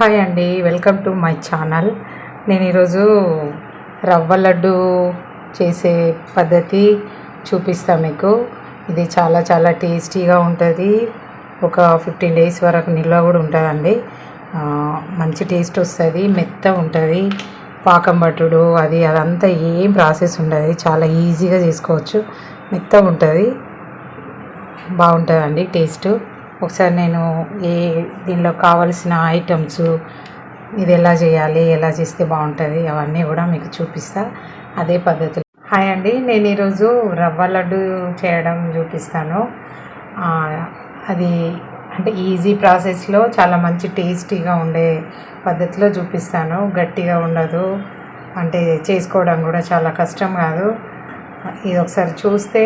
Hi అండి welcome to my channel. నేను ఈరోజు రవ్వ లడ్డు చేసే పద్ధతి చూపిస్తాను మీకు. ఇది చాలా చాలా టేస్టీగా ఉంటుంది. ఒక ఫిఫ్టీన్ డేస్ వరకు నిల్వ కూడా ఉంటుందండి. మంచి టేస్ట్ వస్తుంది మెత్త ఉంటుంది. పాకం పట్టుడు అది అదంతా ఏం ప్రాసెస్ ఉండదు. చాలా ఈజీగా చేసుకోవచ్చు. మెత్త ఉంటుంది. బాగుంటుందండి టేస్ట్. ఒకసారి నేను ఏ దీనిలో కావలసిన ఐటమ్స్ ఇది ఎలా చేయాలి ఎలా చేస్తే బాగుంటుంది అవన్నీ కూడా మీకు చూపిస్తా. అదే పద్ధతిలో. హాయ్ అండి నేను ఈరోజు రవ్వ లడ్డు చేయడం చూపిస్తాను. అది అంటే ఈజీ ప్రాసెస్లో చాలా మంచి టేస్టీగా ఉండే పద్ధతిలో చూపిస్తాను. గట్టిగా ఉండదు. అంటే చేసుకోవడం కూడా చాలా కష్టం కాదు. ఇది ఒకసారి చూస్తే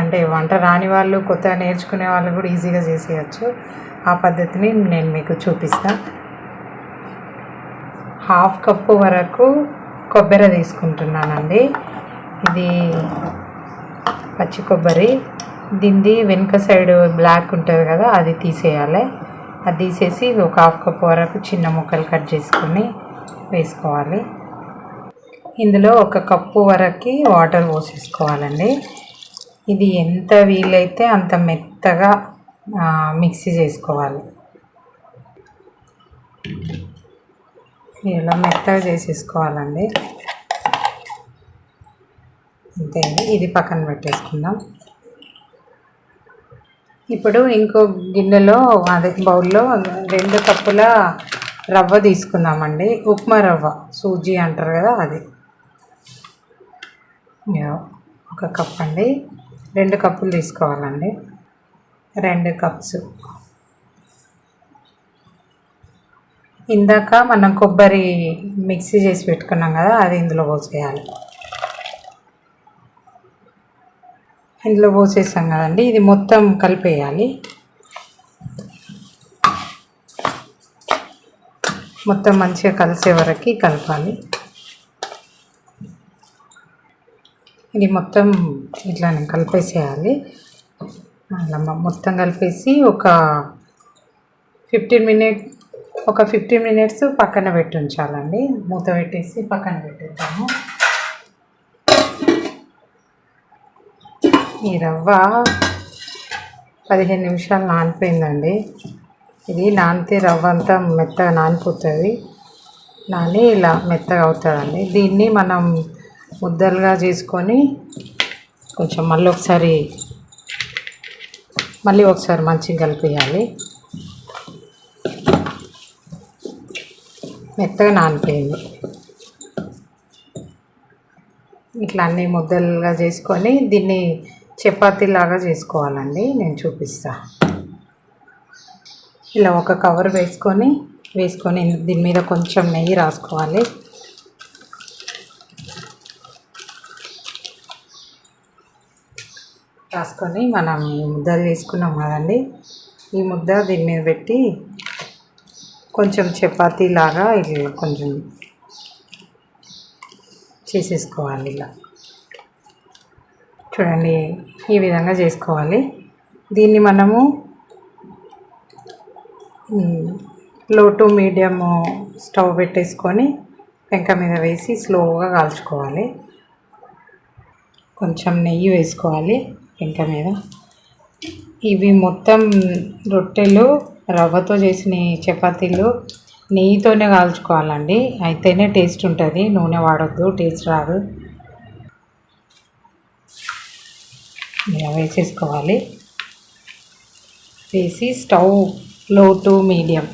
అంటే వంట రాని వాళ్ళు కొత్తగా నేర్చుకునే వాళ్ళు కూడా ఈజీగా చేసేయచ్చు. ఆ పద్ధతిని నేను మీకు చూపిస్తా. హాఫ్ కప్పు వరకు కొబ్బరి తీసుకుంటున్నానండి. ఇది పచ్చి కొబ్బరి. దీనిది వెనుక సైడ్ బ్లాక్ ఉంటుంది కదా అది తీసేయాలి. అది తీసేసి ఒక హాఫ్ కప్ వరకు చిన్న ముక్కలు కట్ చేసుకొని వేసుకోవాలి. ఇందులో ఒక కప్పు వరకు వాటర్ పోసేసుకోవాలండి. ఇది ఎంత వీలైతే అంత మెత్తగా మిక్సీ చేసుకోవాలి. ఇలా మెత్తగా చేసేసుకోవాలండి. అంతే అండి. ఇది పక్కన పెట్టేసుకుందాం. ఇప్పుడు ఇంకో గిన్నెలో అదే బౌల్లో రెండు కప్పుల రవ్వ తీసుకుందామండి. ఉప్మా రవ్వ. సూజీ అంటారు కదా అది. ఒక కప్ అండి. రెండు కప్పులు తీసుకోవాలండి. రెండు కప్స్. ఇందాక మనం కొబ్బరి మిక్సీ చేసి పెట్టుకున్నాం కదా అది ఇందులో పోసేయాలి. ఇందులో పోసేసాం కదండి ఇది మొత్తం కలిపేయాలి. మొత్తం మంచిగా కలిసే వరకు కలపాలి. ఇది మొత్తం ఇట్లా కలిపేసేయాలి. అలా మొత్తం కలిపేసి ఒక ఫిఫ్టీన్ మినిట్ ఒక ఫిఫ్టీన్ మినిట్స్ పక్కన పెట్టి ఉంచాలండి. మూత పెట్టేసి పక్కన పెట్టేద్దాము. ఈ రవ్వ పదిహేను నిమిషాలు నానిపోయిందండి. ఇది నానితే రవ్వ అంతా మెత్తగా నానిపోతుంది. నాని ఇలా మెత్తగా అవుతుందండి. దీన్ని మనం ముద్దలుగా చేసుకొని కొంచెం మళ్ళీ ఒకసారి మళ్ళీ ఒకసారి మంచిగా కలిపేయాలి. మెత్తగా నానిపోయింది. ఇట్లా అన్ని ముద్దలుగా చేసుకొని దీన్ని చపాతీలాగా చేసుకోవాలండి నేను చూపిస్తా. ఇలా ఒక కవర్ వేసుకొని వేసుకొని దీని మీద కొంచెం నెయ్యి రాసుకోవాలి. రాసుకొని మనం ఈ ముద్దలు తీసుకున్నాం కదండి. ఈ ముద్ద దీని మీద పెట్టి కొంచెం చపాతీ లాగా ఇట్లా కొంచెం చేసేసుకోవాలి ఇలా. చూడండి ఈ విధంగా చేసుకోవాలి. దీన్ని మనము లో టు మీడియం స్టవ్ పెట్టేసుకొని పెంక మీద వేసి స్లోగా కాల్చుకోవాలి. కొంచెం నెయ్యి వేసుకోవాలి. పెంక మీద. ఇవి మొత్తం రొట్టెలు రవ్వతో చేసిన చపాతీలు నెయ్యితోనే కాల్చుకోవాలండి. అయితేనే టేస్ట్ ఉంటుంది. నూనె వాడొద్దు టేస్ట్ రాదు. ఇలా వేసేసుకోవాలి. వేసి స్టవ్లో టు మీడియం.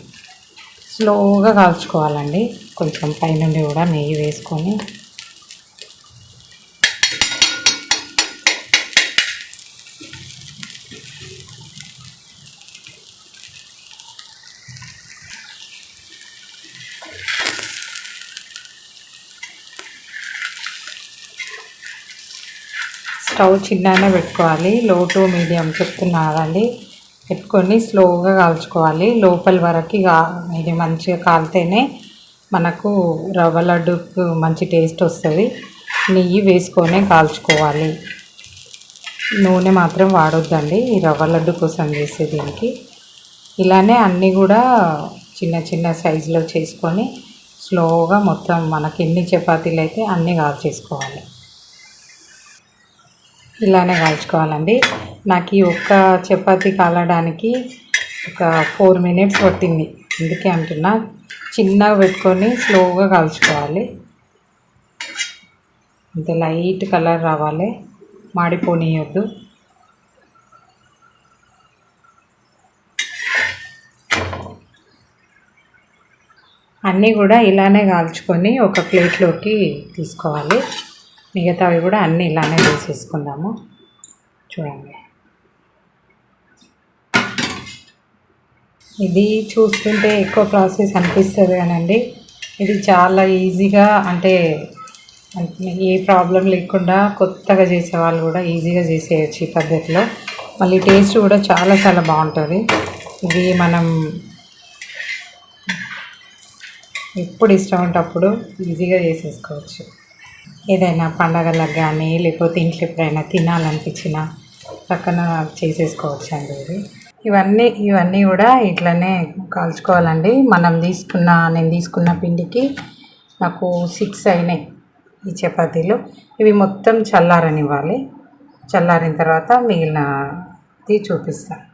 స్లోగా కాల్చుకోవాలండి. కొంచెం పైనుండి కూడా నెయ్యి వేసుకొని. స్టవ్ చిన్ననే పెట్టుకోవాలి. లో టు మీడియం చెప్తున్నా కదండి. పెట్టుకొని స్లోగా కాల్చుకోవాలి. లోపల వరకు ఇది మంచిగా కాలితేనే మనకు రవ్వ లడ్డుకు మంచి టేస్ట్ వస్తుంది. నెయ్యి వేసుకొనే కాల్చుకోవాలి. నూనె మాత్రం వాడొద్దండి. ఈ రవ్వ లడ్డు కోసం చేసే దీనికి. ఇలానే అన్నీ కూడా చిన్న చిన్న సైజులో చేసుకొని స్లోగా మొత్తం మనకి ఎన్ని చపాతీలు అయితే అన్నీ కాల్చేసుకోవాలి. ఇలానే కాల్చుకోవాలండి. నాకు ఈ ఒక్క చపాతీ కాలడానికి ఒక ఫోర్ మినిట్స్ పట్టింది. అందుకే అంటున్నా చిన్నగా పెట్టుకొని స్లోగా కాల్చుకోవాలి. అంతే లైట్ కలర్ రావాలి. మాడిపోనీయొద్దు. అన్నీ కూడా ఇలానే కాల్చుకొని ఒక ప్లేట్లోకి తీసుకోవాలి. మిగతావి కూడా అన్నీ ఇలానే వేసేసుకుందాము. చూడండి. ఇది చూస్తుంటే ఎక్కువ ప్రాసెస్ అనిపిస్తుంది కానండి ఇది చాలా ఈజీగా అంటే ఏ ప్రాబ్లం లేకుండా కొత్తగా చేసే వాళ్ళు కూడా ఈజీగా చేసేయచ్చు ఈ పద్ధతిలో. మళ్ళీ టేస్ట్ కూడా చాలా చాలా బాగుంటుంది. ఇది మనం ఎప్పుడు ఇష్టం ఉంటే అప్పుడు ఈజీగా చేసేసుకోవచ్చు. ఏదైనా పండగలకు కానీ లేకపోతే ఇంట్లో ఎప్పుడైనా తినాలనిపించినా పక్కన చేసేసుకోవచ్చు అండి ఇది. ఇవన్నీ ఇవన్నీ కూడా ఇట్లనే కాల్చుకోవాలండి. మనం తీసుకున్న నేను తీసుకున్న పిండికి నాకు సిక్స్ అయినాయి ఈ చపాతీలు. ఇవి మొత్తం చల్లారనివ్వాలి. చల్లారిన తర్వాత మిగిలినది చూపిస్తాను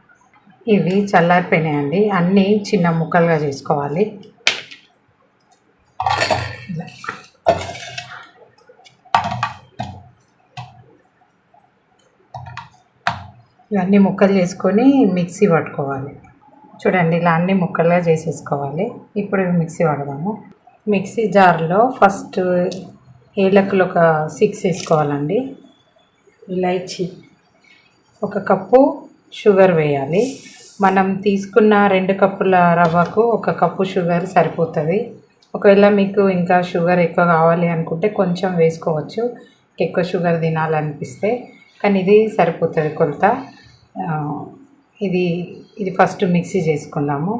ఇవి చల్లారిపోయినాయండి. అన్నీ చిన్న ముక్కలుగా చేసుకోవాలి. ఇలా. ఇవన్నీ ముక్కలు చేసుకొని మిక్సీ పట్టుకోవాలి. చూడండి ఇలా అన్ని ముక్కలుగా చేసేసుకోవాలి. ఇప్పుడు మిక్సీ పడదాము మిక్సీ జార్లో ఫస్ట్ ఏలకులు ఒక సిక్స్ వేసుకోవాలండి. ఇలైచి ఒక కప్పు షుగర్ వేయాలి. మనం తీసుకున్న రెండు కప్పుల రవ్వకు ఒక కప్పు షుగర్ సరిపోతుంది. ఒకవేళ మీకు ఇంకా షుగర్ ఎక్కువ కావాలి అనుకుంటే కొంచెం వేసుకోవచ్చు. ఎక్కువ షుగర్ తినాలనిపిస్తే కానీ ఇది సరిపోతుంది కొలత. ఇది ఇది ఫస్ట్ మిక్సీ చేసుకుందాము.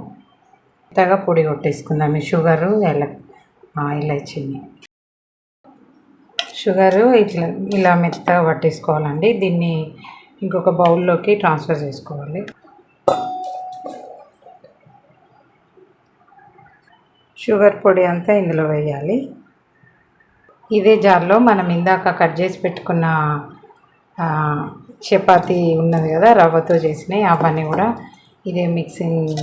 మెత్తగా పొడి కొట్టేసుకుందాం ఈ షుగరు ఎల ఇలాచీని. షుగరు ఇట్లా ఇలా మెత్తగా పట్టేసుకోవాలండి. దీన్ని ఇంకొక బౌల్లోకి ట్రాన్స్ఫర్ చేసుకోవాలి. షుగర్ పొడి అంతా ఇందులో వేయాలి. ఇదే జార్లో మనం ఇందాక కట్ చేసి పెట్టుకున్న చపాతి ఉన్నది కదా రవ్వతో చేసినవి అవన్నీ కూడా ఇదే మిక్సింగ్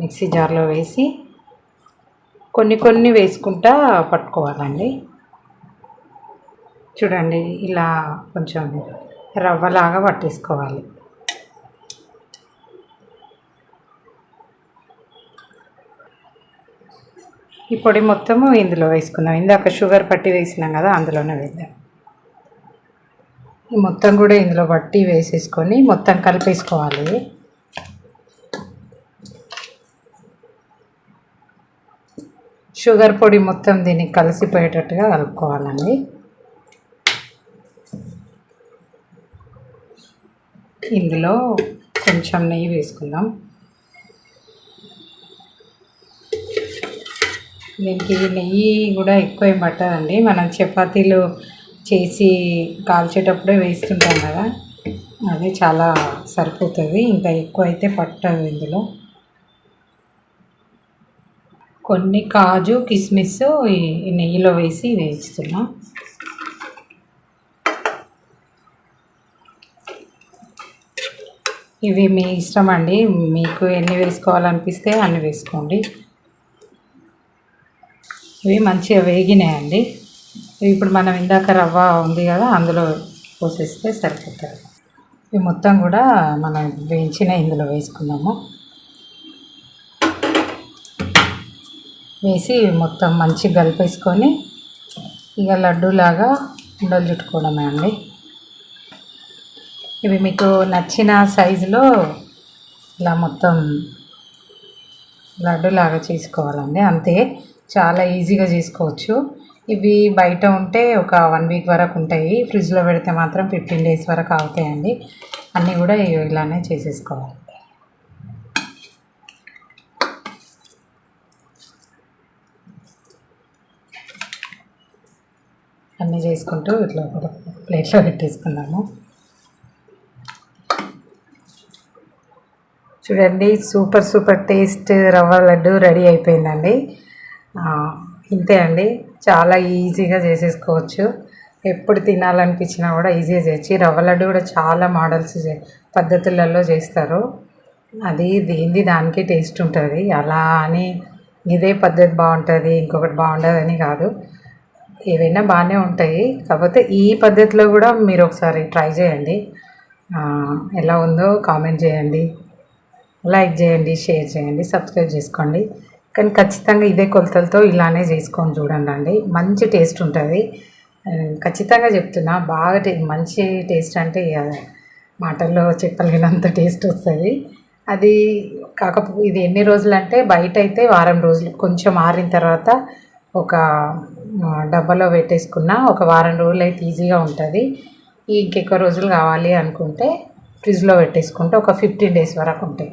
మిక్సీ జార్లో వేసి కొన్ని కొన్ని వేసుకుంటా పట్టుకోవాలండి. చూడండి ఇలా కొంచెం రవ్వలాగా పట్టేసుకోవాలి. ఈ పొడి మొత్తము ఇందులో వేసుకుందాం. ఇందాక షుగర్ పట్టి వేసినాం కదా అందులోనే వేద్దాం. మొత్తం కూడా ఇందులో బట్టి వేసేసుకొని మొత్తం కలిపేసుకోవాలి. షుగర్ పొడి మొత్తం దీనికి కలిసిపోయేటట్టుగా కలుపుకోవాలండి. ఇందులో కొంచెం నెయ్యి వేసుకుందాం. దీనికి నెయ్యి కూడా ఎక్కువ ఏం పట్టదండి. మనం చపాతీలు చేసి కాల్చేటప్పుడే వేస్తుంటాం కదా. అది చాలా సరిపోతుంది. ఇంకా ఎక్కువ అయితే పట్టదు ఇందులో. కొన్ని కాజు కిస్మిస్ నెయ్యిలో వేసి వేయిస్తున్నాం. ఇవి మీ ఇష్టం అండి. మీకు ఎన్ని వేసుకోవాలనిపిస్తే అన్ని వేసుకోండి. ఇవి మంచిగా వేగినాయండి. ఇప్పుడు మనం ఇందాక రవ్వ ఉంది కదా అందులో పోసేస్తే సరిపోతుంది. ఇవి మొత్తం కూడా మనం వేయించిన ఇందులో వేసుకున్నాము వేసి మొత్తం మంచిగా కలిపేసుకొని ఇక లడ్డూలాగా ఉండలు చుట్టుకోవడమే అండి. ఇవి మీకు నచ్చిన సైజులో ఇలా మొత్తం లడ్డూలాగా చేసుకోవాలండి. అంతే చాలా ఈజీగా చేసుకోవచ్చు. ఇవి బయట ఉంటే ఒక వన్ వీక్ వరకు ఉంటాయి. ఫ్రిడ్జ్లో పెడితే మాత్రం ఫిఫ్టీన్ డేస్ వరకు అవుతాయండి. అన్నీ కూడా ఇలానే చేసేసుకోవాలి. అన్నీ చేసుకుంటూ ఇట్లా ఒక ప్లేట్లో పెట్టేసుకున్నాము చూడండి సూపర్ సూపర్ టేస్ట్ రవ్వ లడ్డు రెడీ అయిపోయిందండి. ఇంతే అండి. చాలా ఈజీగా చేసేసుకోవచ్చు. ఎప్పుడు తినాలనిపించినా కూడా ఈజీగా చేయొచ్చు. రవ్వ లడ్డు కూడా చాలా మోడల్స్ చే- పద్ధతులలో చేస్తారు. అది దేంది దానికి టేస్ట్ ఉంటుంది. అలా అని ఇదే పద్ధతి బాగుంటుంది ఇంకొకటి బాగుండదని కాదు. ఏవైనా బాగానే ఉంటాయి. కాకపోతే ఈ పద్ధతిలో కూడా మీరు ఒకసారి ట్రై చేయండి. ఎలా ఉందో కామెంట్ చేయండి. లైక్ చేయండి షేర్ చేయండి సబ్స్క్రైబ్ చేసుకోండి. కానీ ఖచ్చితంగా ఇదే కొలతలతో ఇలానే చేసుకొని చూడండి అండి. మంచి టేస్ట్ ఉంటుంది. ఖచ్చితంగా చెప్తున్నా బాగా టే మంచి టేస్ట్ అంటే మాటల్లో చెప్పలేనంత టేస్ట్ వస్తుంది. అది కాకపోతే ఇది ఎన్ని రోజులు అంటే బయట అయితే వారం రోజులు కొంచెం ఆరిన తర్వాత ఒక డబ్బాలో పెట్టేసుకున్న ఒక వారం రోజులు అయితే ఈజీగా ఉంటుంది. ఇంకెక్కువ రోజులు కావాలి అనుకుంటే ఫ్రిడ్జ్లో పెట్టేసుకుంటే ఒక ఫిఫ్టీన్ డేస్ వరకు ఉంటాయి.